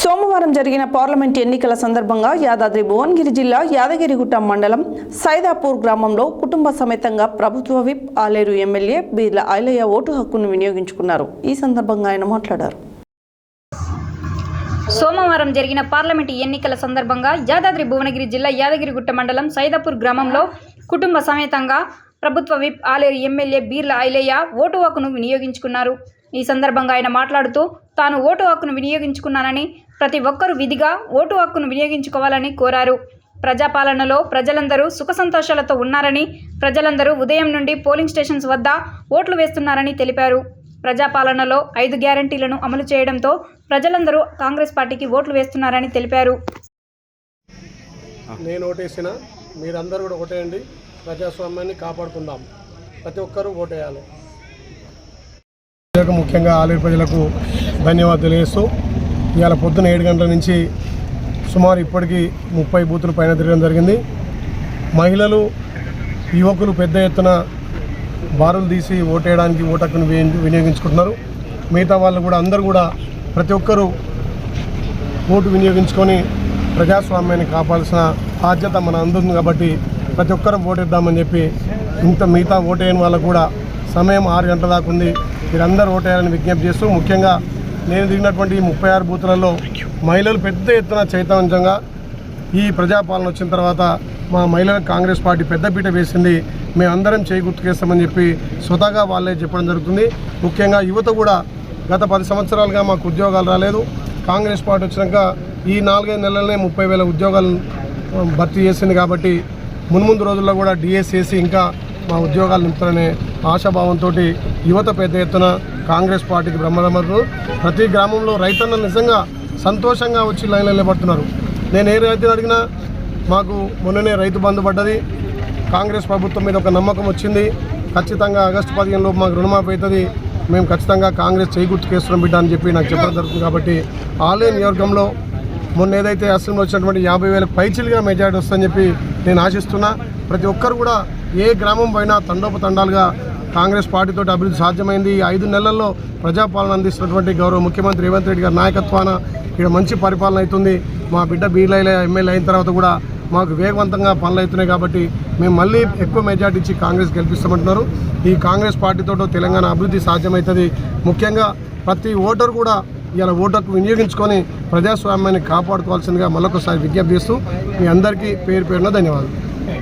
సోమవారం జరిగిన పార్లమెంట్ ఎన్నికల సందర్భంగా యాదాద్రి భువనగిరి జిల్లా యాదగిరిగుట్ట మండలం సైదాపూర్ గ్రామంలో కుటుంబ సమేతంగా ప్రభుత్వ whip Aleru MLA Beerla Ailaiah vote హక్కును వినియోగించుకున్నారు. ఈ సందర్భంగా ఆయన మాట్లాడారు. సోమవారం జరిగిన పార్లమెంటు ఎన్నికల సందర్భంగా యాదాద్రి భువనగిరి జిల్లా యాదగిరిగుట్ట మండలం సైదాపూర్ గ్రామంలో కుటుంబ సమేతంగా ప్రభుత్వ whip Aleru MLA Beerla Ailaiah vote హక్కును వినియోగించుకున్నారు. ఈ సందర్భంగా ఆయన మాట్లాడుతూ తాను ఓటు హక్కును వినియోగించుకున్నానని ప్రతి ఒక్కరూ విధిగా ఓటు హక్కును వినియోగించుకోవాలని కోరారు. ప్రజాపాలనలో ప్రజలందరూ సుఖ సంతోషాలతో ఉన్నారని ప్రజలందరూ ఉదయం నుండి పోలింగ్ స్టేషన్స్ వద్ద ఓట్లు వేస్తున్నారని తెలిపారు. ప్రజాపాలనలో ఐదు గ్యారంటీలను అమలు చేయడంతో ప్రజలందరూ కాంగ్రెస్ పార్టీకి ఓట్లు వేస్తున్నారని తెలిపారు. నేను ఓటేసిన మీరందరూ కూడా ఓటేయండి. ప్రజాస్వామ్యాన్ని కాపాడుకుందాం. ప్రతి ఒక్కరూ ఓటేయాలి. ప్రజలకు ముఖ్యంగా ఆలయ ప్రజలకు ధన్యవాదాలు తెలియజేస్తూ ఇవాళ పొద్దున ఏడు గంటల నుంచి సుమారు ఇప్పటికీ ముప్పై బూతులు పైన తిరగడం జరిగింది. మహిళలు యువకులు పెద్ద ఎత్తున బారులు తీసి ఓటేయడానికి ఓటక్కును వినియోగించుకుంటున్నారు. మిగతా వాళ్ళు కూడా అందరూ కూడా ప్రతి ఒక్కరూ ఓటు వినియోగించుకొని ప్రజాస్వామ్యాన్ని కాపాడాల్సిన బాధ్యత మన అందుంది కాబట్టి ప్రతి ఒక్కరం ఓటేద్దామని చెప్పి ఇంత మిగతా ఓటేయని వాళ్ళకు కూడా సమయం ఆరు గంటల దాకా ఉంది. మీరందరూ ఓటేయాలని విజ్ఞప్తి చేస్తూ ముఖ్యంగా నేను దిగినటువంటి ఈ ముప్పై ఆరు బూతులలో మహిళలు పెద్ద ఎత్తున చైతన్యంగా ఈ ప్రజాపాలన వచ్చిన తర్వాత మా మహిళలకు కాంగ్రెస్ పార్టీ పెద్దపీట వేసింది. మేమందరం చేయి గుర్తుకేస్తామని చెప్పి స్వతహాగా వాళ్ళే చెప్పడం జరుగుతుంది. ముఖ్యంగా యువత కూడా గత పది సంవత్సరాలుగా మాకు ఉద్యోగాలు రాలేదు. కాంగ్రెస్ పార్టీ వచ్చినాక ఈ నాలుగైదు నెలలనే ముప్పై వేల ఉద్యోగాలు భర్తీ చేసింది కాబట్టి మున్ముందు రోజుల్లో కూడా డిఎస్ ఇంకా మా ఉద్యోగాలు నింపుతారనే ఆశాభావంతో యువత పెద్ద ఎత్తున కాంగ్రెస్ పార్టీకి బ్రహ్మదమరు ప్రతి గ్రామంలో రైతన్న నిజంగా సంతోషంగా వచ్చి లైన్లో నిలబడుతున్నారు. నేను ఏ రైతులు అడిగినా మాకు మొన్ననే రైతు బంధు పడ్డది. కాంగ్రెస్ ప్రభుత్వం మీద ఒక నమ్మకం వచ్చింది. ఖచ్చితంగా ఆగస్టు పదిహేనులో మాకు రుణమాఫీ అవుతుంది. మేము ఖచ్చితంగా కాంగ్రెస్ చేకూర్చుకేస్తున్నాం బిడ్డ అని చెప్పి నాకు చెప్పడం జరుగుతుంది. కాబట్టి ఆలయ నియోజకంలో మొన్న ఏదైతే అసెంబ్లీలో వచ్చినటువంటి యాభై వేలకు పైచిలుగా మెజార్టీ వస్తుందని చెప్పి నేను ఆశిస్తున్నా. ప్రతి ఒక్కరు కూడా ఏ గ్రామం పోయినా తండోపతండాలుగా కాంగ్రెస్ పార్టీతో అభివృద్ధి సాధ్యమైంది. ఐదు నెలల్లో ప్రజాపాలన అందిస్తున్నటువంటి గౌరవ ముఖ్యమంత్రి రేవంత్ రెడ్డి గారి నాయకత్వాన ఇక్కడ మంచి పరిపాలన అవుతుంది. మా బిడ్డ బీలైల ఎమ్మెల్యే అయిన తర్వాత కూడా మాకు వేగవంతంగా పనులు అవుతున్నాయి కాబట్టి మేము మళ్ళీ ఎక్కువ మెజార్టీ ఇచ్చి కాంగ్రెస్ గెలిపిస్తామంటున్నారు. ఈ కాంగ్రెస్ పార్టీతో తెలంగాణ అభివృద్ధి సాధ్యమవుతుంది. ముఖ్యంగా ప్రతి ఓటరు కూడా ఇలా ఓటు వినియోగించుకొని ప్రజాస్వామ్యాన్ని కాపాడుకోవాల్సిందిగా మళ్ళొకసారి విజ్ఞప్తి చేస్తూ మీ అందరికీ పేరు పేరున ధన్యవాదాలు.